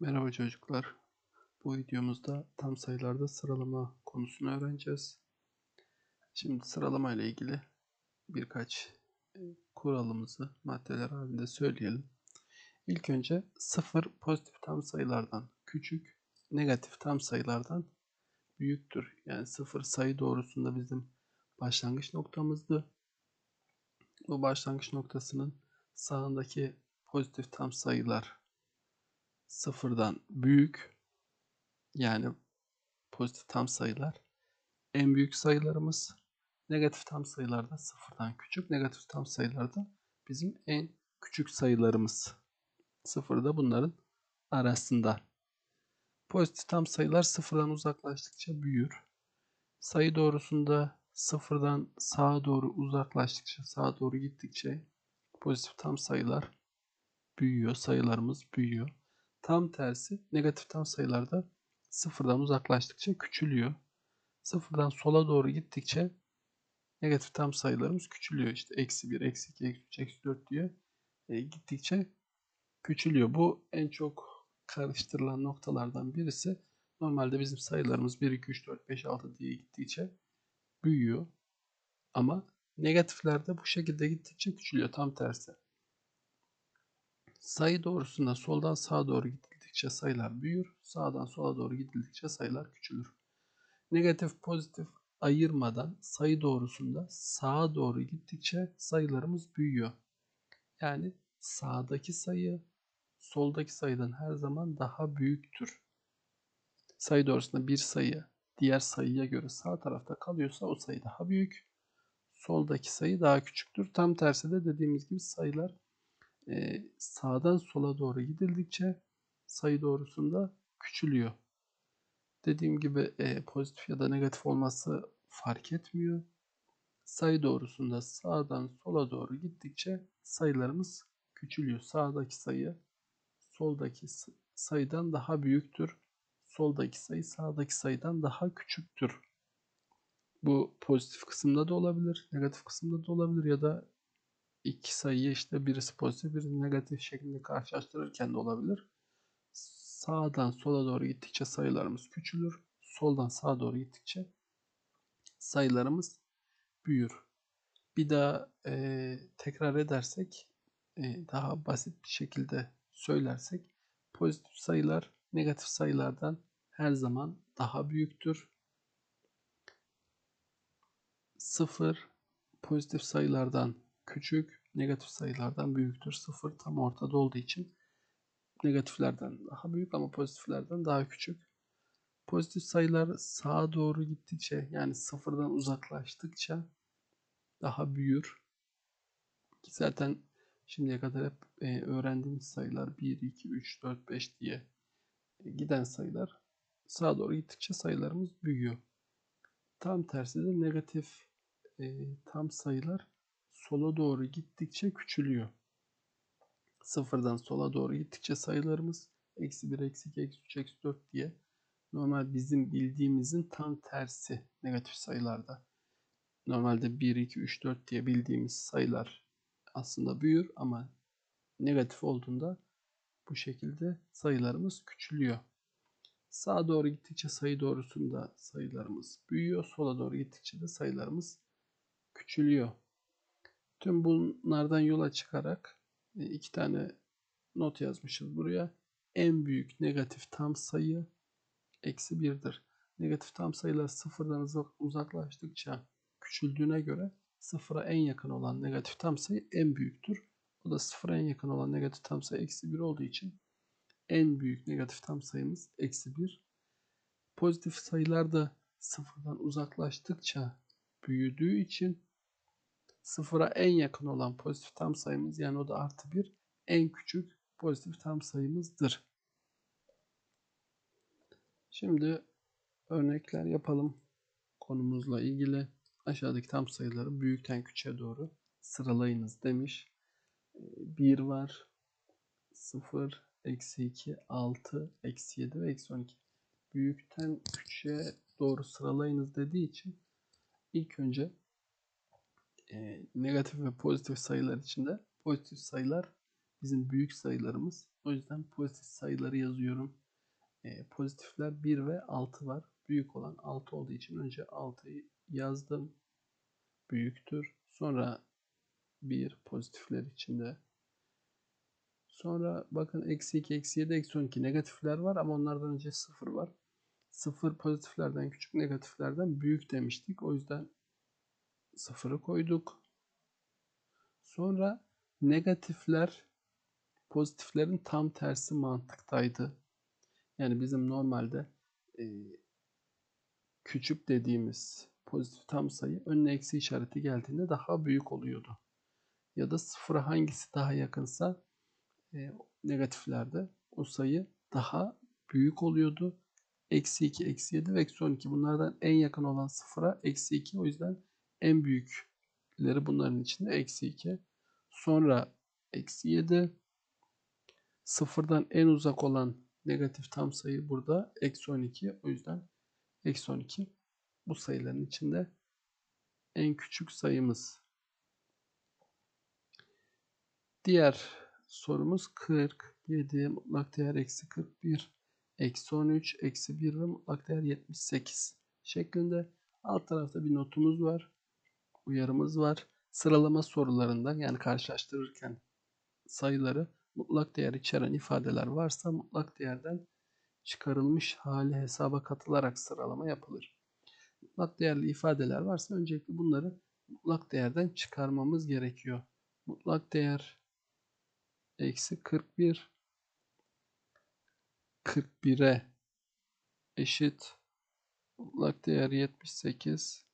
Merhaba çocuklar. Bu videomuzda tam sayılarda sıralama konusunu öğreneceğiz. Şimdi sıralama ile ilgili birkaç e, kuralımızı maddeler halinde söyleyelim. İlk önce sıfır pozitif tam sayılardan küçük, negatif tam sayılardan büyüktür. Yani sıfır sayı doğrusunda bizim başlangıç noktamızdı. Bu başlangıç noktasının sağındaki pozitif tam sayılar sıfırdan büyük yani pozitif tam sayılar. En büyük sayılarımız negatif tam sayılarda sıfırdan küçük negatif tam sayılarda bizim en küçük sayılarımız. Sıfırda bunların arasında. Pozitif tam sayılar sıfırdan uzaklaştıkça büyür. Sayı doğrusunda sıfırdan sağa doğru uzaklaştıkça sağa doğru gittikçe pozitif tam sayılar büyüyor sayılarımız büyüyor Tam tersi negatif tam sayılarda sıfırdan uzaklaştıkça küçülüyor. Sıfırdan sola doğru gittikçe negatif tam sayılarımız küçülüyor. İşte eksi 1, eksi 2, eksi 3, eksi 4 diye e, gittikçe küçülüyor. Bu en çok karıştırılan noktalardan birisi. Normalde bizim sayılarımız 1, 2, 3, 4, 5, 6 diye gittikçe büyüyor. Ama negatiflerde bu şekilde gittikçe küçülüyor. Tam tersi. Sayı doğrusunda soldan sağa doğru gidildikçe sayılar büyür, sağdan sola doğru gidildikçe sayılar küçülür. Negatif pozitif ayırmadan sayı doğrusunda sağa doğru gittikçe sayılarımız büyüyor. Yani sağdaki sayı soldaki sayıdan her zaman daha büyüktür. Sayı doğrusunda bir sayı diğer sayıya göre sağ tarafta kalıyorsa o sayı daha büyük. Soldaki sayı daha küçüktür. Tam tersi de dediğimiz gibi sayılar e, sağdan sola doğru gidildikçe sayı doğrusunda küçülüyor. Dediğim gibi e, pozitif ya da negatif olması fark etmiyor. Sayı doğrusunda sağdan sola doğru gittikçe sayılarımız küçülüyor. Sağdaki sayı soldaki sayıdan daha büyüktür. Soldaki sayı sağdaki sayıdan daha küçüktür. Bu pozitif kısımda da olabilir, negatif kısımda da olabilir ya da iki sayıyı işte birisi pozitif birisi negatif şeklinde karşılaştırırken de olabilir. Sağdan sola doğru gittikçe sayılarımız küçülür. Soldan sağa doğru gittikçe sayılarımız büyür. Bir daha e, tekrar edersek e, daha basit bir şekilde söylersek pozitif sayılar negatif sayılardan her zaman daha büyüktür. Sıfır pozitif sayılardan küçük, negatif sayılardan büyüktür. Sıfır tam ortada olduğu için negatiflerden daha büyük ama pozitiflerden daha küçük. Pozitif sayılar sağa doğru gittikçe yani sıfırdan uzaklaştıkça daha büyür. Ki zaten şimdiye kadar hep e, öğrendiğimiz sayılar 1, 2, 3, 4, 5 diye giden sayılar sağa doğru gittikçe sayılarımız büyüyor. Tam tersi de negatif e, tam sayılar sola doğru gittikçe küçülüyor. Sıfırdan sola doğru gittikçe sayılarımız eksi 1, eksi 2, eksi 3, eksi 4 diye normal bizim bildiğimizin tam tersi negatif sayılarda. Normalde 1, 2, 3, 4 diye bildiğimiz sayılar aslında büyür ama negatif olduğunda bu şekilde sayılarımız küçülüyor. Sağa doğru gittikçe sayı doğrusunda sayılarımız büyüyor. Sola doğru gittikçe de sayılarımız küçülüyor. Tüm bunlardan yola çıkarak e, iki tane not yazmışız buraya. En büyük negatif tam sayı eksi birdir. Negatif tam sayılar sıfırdan uzaklaştıkça küçüldüğüne göre sıfıra en yakın olan negatif tam sayı en büyüktür. O da sıfıra en yakın olan negatif tam sayı eksi bir olduğu için en büyük negatif tam sayımız eksi bir. Pozitif sayılar da sıfırdan uzaklaştıkça büyüdüğü için sıfıra en yakın olan pozitif tam sayımız yani o da artı 1 en küçük pozitif tam sayımızdır. Şimdi örnekler yapalım konumuzla ilgili. Aşağıdaki tam sayıları büyükten küçüğe doğru sıralayınız demiş. 1 var, 0, eksi 2, 6, eksi 7 ve eksi 12. Büyükten küçüğe doğru sıralayınız dediği için ilk önce e, negatif ve pozitif sayılar içinde pozitif sayılar bizim büyük sayılarımız. O yüzden pozitif sayıları yazıyorum. E, pozitifler 1 ve 6 var. Büyük olan 6 olduğu için önce 6'yı yazdım. Büyüktür. Sonra 1 pozitifler içinde. Sonra bakın eksi 2, eksi 7, eksi 12 negatifler var ama onlardan önce 0 var. 0 pozitiflerden küçük, negatiflerden büyük demiştik. O yüzden 0'ı koyduk. Sonra negatifler pozitiflerin tam tersi mantıktaydı. Yani bizim normalde e, küçük dediğimiz pozitif tam sayı önüne eksi işareti geldiğinde daha büyük oluyordu. Ya da sıfıra hangisi daha yakınsa e, negatiflerde o sayı daha büyük oluyordu. Eksi 2, eksi 7 ve eksi 12 bunlardan en yakın olan sıfıra eksi 2 o yüzden en büyükleri bunların içinde eksi 2. Sonra eksi 7 sıfırdan en uzak olan negatif tam sayı burada eksi 12 o yüzden eksi 12 bu sayıların içinde en küçük sayımız. Diğer sorumuz 47 mutlak değer eksi 41 eksi 13 eksi 1 ve mutlak değer 78 şeklinde alt tarafta bir notumuz var uyarımız var sıralama sorularında yani karşılaştırırken sayıları mutlak değer içeren ifadeler varsa mutlak değerden çıkarılmış hali hesaba katılarak sıralama yapılır. Mutlak değerli ifadeler varsa öncelikle bunları mutlak değerden çıkarmamız gerekiyor. Mutlak değer eksi 41 41'e eşit mutlak değer 78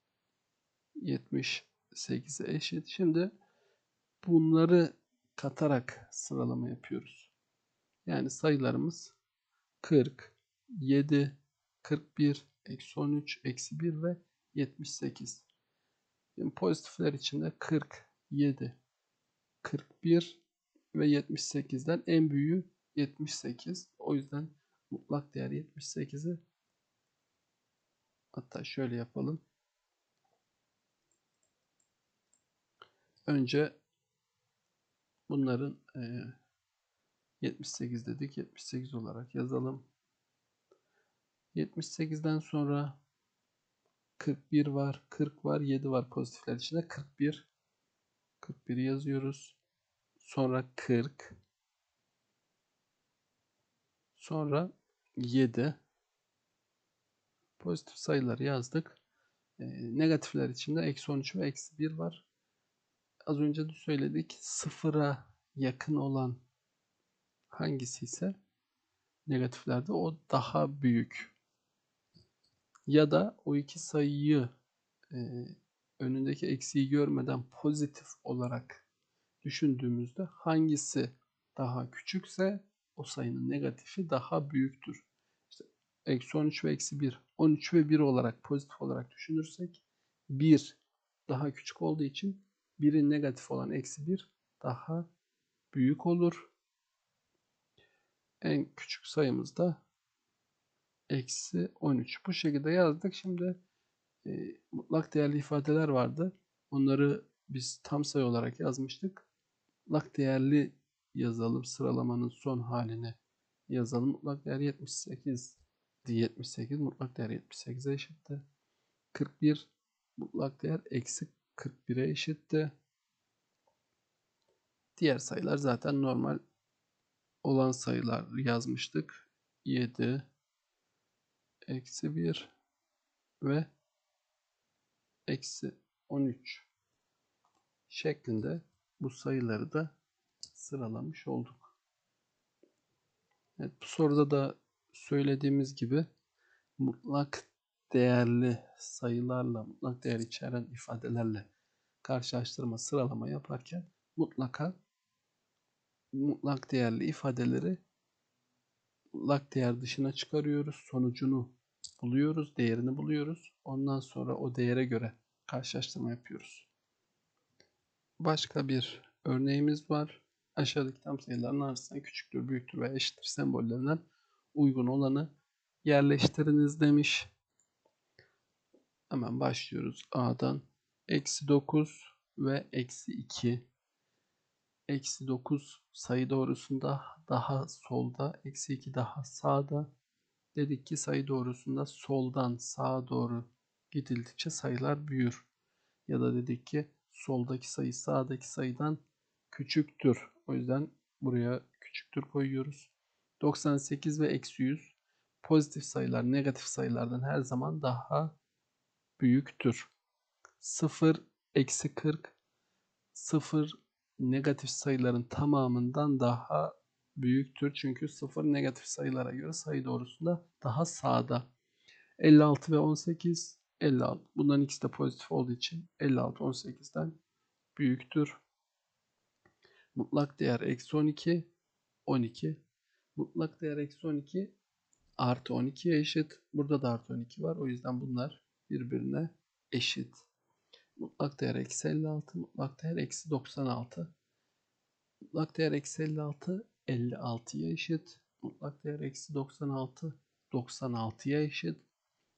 78'e eşit. Şimdi bunları katarak sıralama yapıyoruz. Yani sayılarımız 40, 7, 41, eksi 13, eksi 1 ve 78. Şimdi pozitifler içinde 40, 7, 41 ve 78'den en büyüğü 78. O yüzden mutlak değer 78'i hatta şöyle yapalım. Önce bunların e, 78 dedik. 78 olarak yazalım. 78'den sonra 41 var, 40 var, 7 var pozitifler içinde. 41 41 yazıyoruz. Sonra 40 Sonra 7 pozitif sayıları yazdık. E, negatifler içinde eksi 13 ve eksi 1 var. Az önce de söyledik. Sıfıra yakın olan hangisi ise negatiflerde o daha büyük. Ya da o iki sayıyı e, önündeki eksiği görmeden pozitif olarak düşündüğümüzde hangisi daha küçükse o sayının negatifi daha büyüktür. İşte eksi 13 ve eksi 1. 13 ve 1 olarak pozitif olarak düşünürsek 1 daha küçük olduğu için 1'in negatif olan eksi 1 daha büyük olur. En küçük sayımız da eksi 13. Bu şekilde yazdık. Şimdi e, mutlak değerli ifadeler vardı. Onları biz tam sayı olarak yazmıştık. Mutlak değerli yazalım. Sıralamanın son halini yazalım. Mutlak değer 78 78 mutlak değer 78'e eşitti. 41 mutlak değer eksi 41'e eşitti. Diğer sayılar zaten normal olan sayılar yazmıştık. 7 eksi 1 ve eksi 13 şeklinde bu sayıları da sıralamış olduk. Evet, bu soruda da söylediğimiz gibi mutlak değerli sayılarla, mutlak değer içeren ifadelerle karşılaştırma, sıralama yaparken mutlaka mutlak değerli ifadeleri mutlak değer dışına çıkarıyoruz. Sonucunu buluyoruz, değerini buluyoruz. Ondan sonra o değere göre karşılaştırma yapıyoruz. Başka bir örneğimiz var. Aşağıdaki tam sayıların arasında küçüktür, büyüktür ve eşittir sembollerinden uygun olanı yerleştiriniz demiş. Hemen başlıyoruz A'dan. Eksi 9 ve eksi 2 Eksi 9 sayı doğrusunda daha solda. Eksi 2 daha sağda. Dedik ki sayı doğrusunda soldan sağa doğru gidildikçe sayılar büyür. Ya da dedik ki soldaki sayı sağdaki sayıdan küçüktür. O yüzden buraya küçüktür koyuyoruz. 98 ve eksi 100 pozitif sayılar negatif sayılardan her zaman daha büyüktür. 0 eksi 40 0 negatif sayıların tamamından daha büyüktür. Çünkü 0 negatif sayılara göre sayı doğrusunda daha sağda. 56 ve 18 56. Bunların ikisi de pozitif olduğu için 56 18'den büyüktür. Mutlak değer eksi 12 12. Mutlak değer eksi 12 artı 12'ye eşit. Burada da artı 12 var. O yüzden bunlar birbirine eşit. Mutlak değer eksi 56. Mutlak değer eksi 96. Mutlak değer eksi 56 56'ya eşit. Mutlak değer eksi 96 96'ya eşit.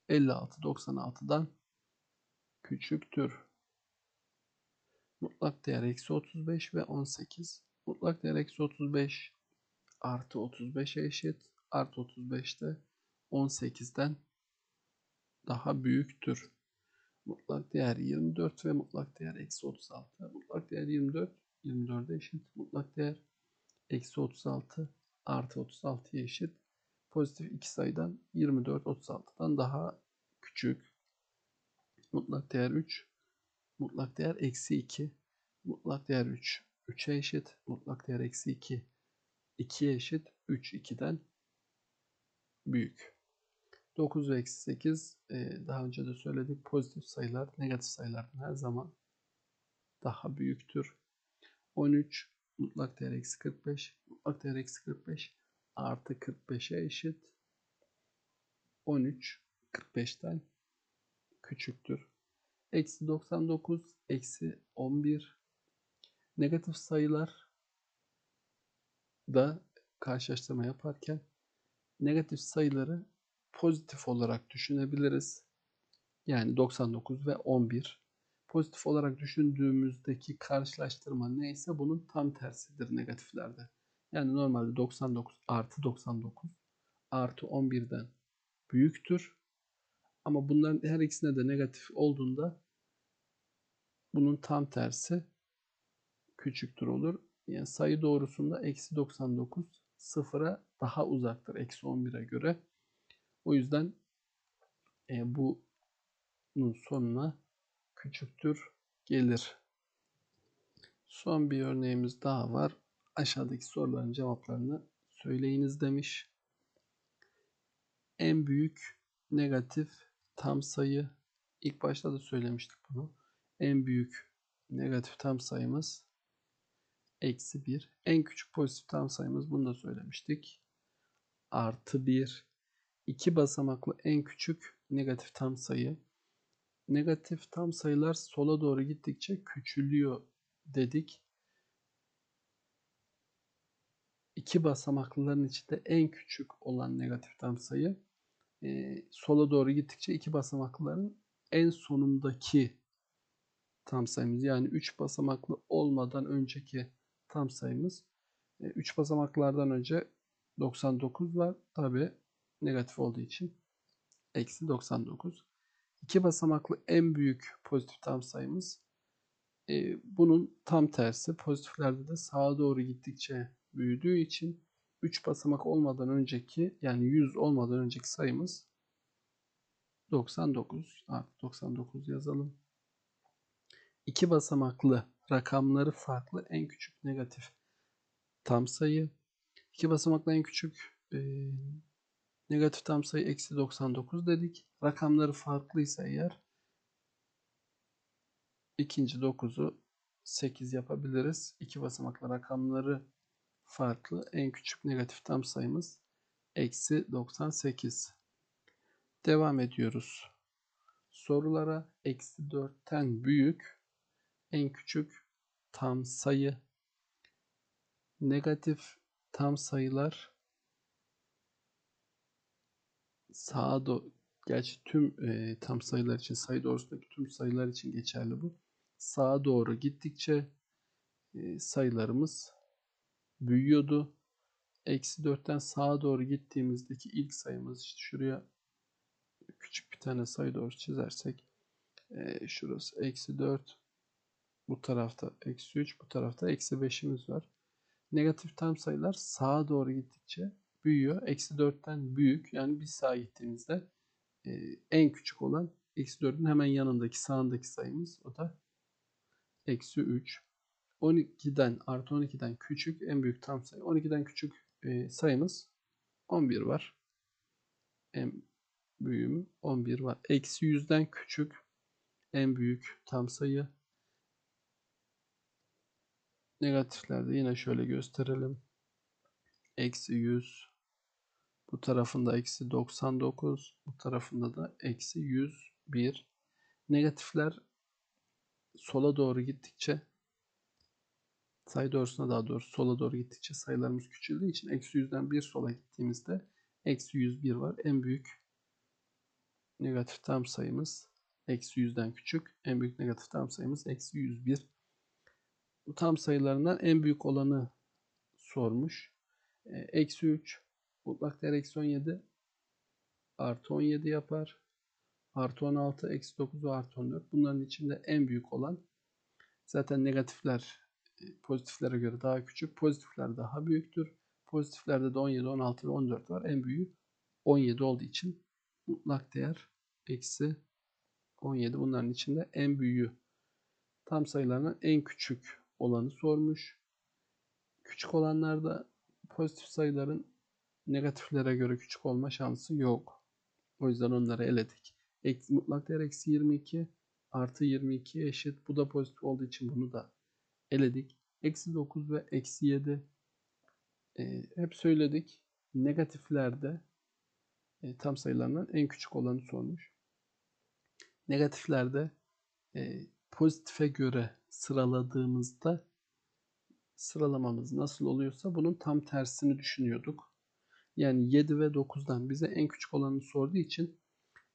56 96'dan küçüktür. Mutlak değer eksi 35 ve 18. Mutlak değer eksi 35 artı 35'e eşit. Artı 35 de 18'den daha büyüktür. Mutlak değer 24 ve mutlak değer eksi 36. Mutlak değer 24 24'e eşit. Mutlak değer eksi 36 artı 36'ya eşit. Pozitif iki sayıdan 24 36'dan daha küçük. Mutlak değer 3. Mutlak değer eksi 2. Mutlak değer 3. 3'e eşit. Mutlak değer eksi 2. 2'ye eşit. 3 2'den büyük. 9 ve eksi 8 daha önce de söyledik. Pozitif sayılar negatif sayılardan her zaman daha büyüktür. 13 mutlak değer eksi 45. Mutlak değer eksi 45 artı 45'e eşit. 13 45'ten küçüktür. Eksi 99 eksi 11 negatif sayılar da karşılaştırma yaparken negatif sayıları pozitif olarak düşünebiliriz. Yani 99 ve 11. Pozitif olarak düşündüğümüzdeki karşılaştırma neyse bunun tam tersidir negatiflerde. Yani normalde 99 artı 99 artı 11'den büyüktür. Ama bunların her ikisine de negatif olduğunda bunun tam tersi küçüktür olur. Yani sayı doğrusunda eksi 99 sıfıra daha uzaktır eksi 11'e göre. O yüzden e, bunun sonuna küçüktür gelir. Son bir örneğimiz daha var. Aşağıdaki soruların cevaplarını söyleyiniz demiş. En büyük negatif tam sayı ilk başta da söylemiştik bunu. En büyük negatif tam sayımız eksi 1. En küçük pozitif tam sayımız bunu da söylemiştik. Artı 1. 2 basamaklı en küçük negatif tam sayı. Negatif tam sayılar sola doğru gittikçe küçülüyor dedik. İki basamaklıların içinde en küçük olan negatif tam sayı e, sola doğru gittikçe iki basamaklıların en sonundaki tam sayımız yani 3 basamaklı olmadan önceki tam sayımız 3 e, basamaklardan önce 99 var. Tabi negatif olduğu için eksi 99. 2 basamaklı en büyük pozitif tam sayımız e, bunun tam tersi. Pozitiflerde de sağa doğru gittikçe büyüdüğü için 3 basamak olmadan önceki yani 100 olmadan önceki sayımız 99. Artık 99 yazalım. 2 basamaklı rakamları farklı en küçük negatif tam sayı. 2 basamaklı en küçük e, negatif tam sayı eksi 99 dedik. Rakamları farklıysa eğer ikinci 9'u 8 yapabiliriz. 2 basamaklı rakamları farklı. En küçük negatif tam sayımız eksi 98. Devam ediyoruz. Sorulara eksi 4'ten büyük en küçük tam sayı negatif tam sayılar sağa doğru gerçi tüm e, tam sayılar için sayı doğrusundaki tüm sayılar için geçerli bu. Sağa doğru gittikçe e, sayılarımız büyüyordu. Eksi 4'ten sağa doğru gittiğimizdeki ilk sayımız işte şuraya küçük bir tane sayı doğru çizersek e, şurası eksi 4 bu tarafta eksi 3 bu tarafta eksi 5'imiz var. Negatif tam sayılar sağa doğru gittikçe büyüyor. Eksi 4'ten büyük yani bir sağa gittiğimizde e, en küçük olan eksi 4'ün hemen yanındaki sağındaki sayımız o da eksi 3. 12'den artı 12'den küçük en büyük tam sayı. 12'den küçük e, sayımız 11 var. En büyüğümü 11 var. Eksi 100'den küçük en büyük tam sayı. Negatiflerde yine şöyle gösterelim. Eksi 100. Bu tarafında eksi 99. Bu tarafında da eksi 101. Negatifler sola doğru gittikçe sayı doğrusuna daha doğrusu sola doğru gittikçe sayılarımız küçüldüğü için eksi 100'den 1 sola gittiğimizde eksi 101 var. En büyük negatif tam sayımız eksi 100'den küçük. En büyük negatif tam sayımız eksi 101. Bu tam sayılarından en büyük olanı sormuş. E, eksi 3 mutlak değer eksi 17 artı 17 yapar. Artı 16, eksi 9 ve artı 14. Bunların içinde en büyük olan zaten negatifler e, pozitiflere göre daha küçük. Pozitifler daha büyüktür. Pozitiflerde de 17, 16 ve 14 var. En büyüğü 17 olduğu için mutlak değer eksi 17 bunların içinde en büyüğü. Tam sayılarının en küçük olanı sormuş. Küçük olanlarda pozitif sayıların negatiflere göre küçük olma şansı yok. O yüzden onları eledik. Mutlak değer eksi 22 artı 22 eşit. Bu da pozitif olduğu için bunu da eledik. Eksi 9 ve eksi 7 e, hep söyledik. Negatiflerde e, tam sayılarından en küçük olanı sormuş. Negatiflerde e, pozitife göre sıraladığımızda sıralamamız nasıl oluyorsa bunun tam tersini düşünüyorduk. Yani 7 ve 9'dan bize en küçük olanı sorduğu için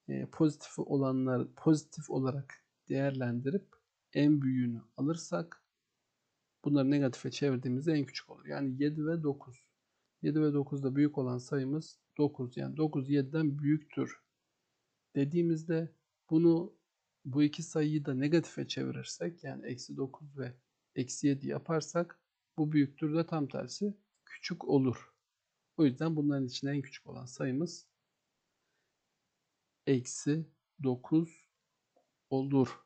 e, pozitif olanlar pozitif olarak değerlendirip en büyüğünü alırsak bunları negatife çevirdiğimizde en küçük olur. Yani 7 ve 9. 7 ve 9'da büyük olan sayımız 9. Yani 9 7'den büyüktür dediğimizde bunu bu iki sayıyı da negatife çevirirsek yani eksi 9 ve eksi 7 yaparsak bu büyüktür de tam tersi küçük olur. O yüzden bunların içinde en küçük olan sayımız eksi 9 olur.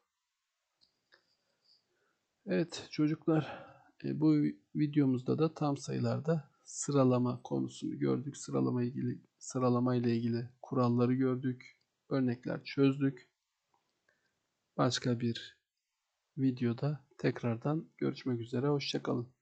Evet çocuklar e, bu videomuzda da tam sayılarda sıralama konusunu gördük. Sıralama ilgili sıralama ile ilgili kuralları gördük. Örnekler çözdük. Başka bir videoda tekrardan görüşmek üzere. Hoşçakalın.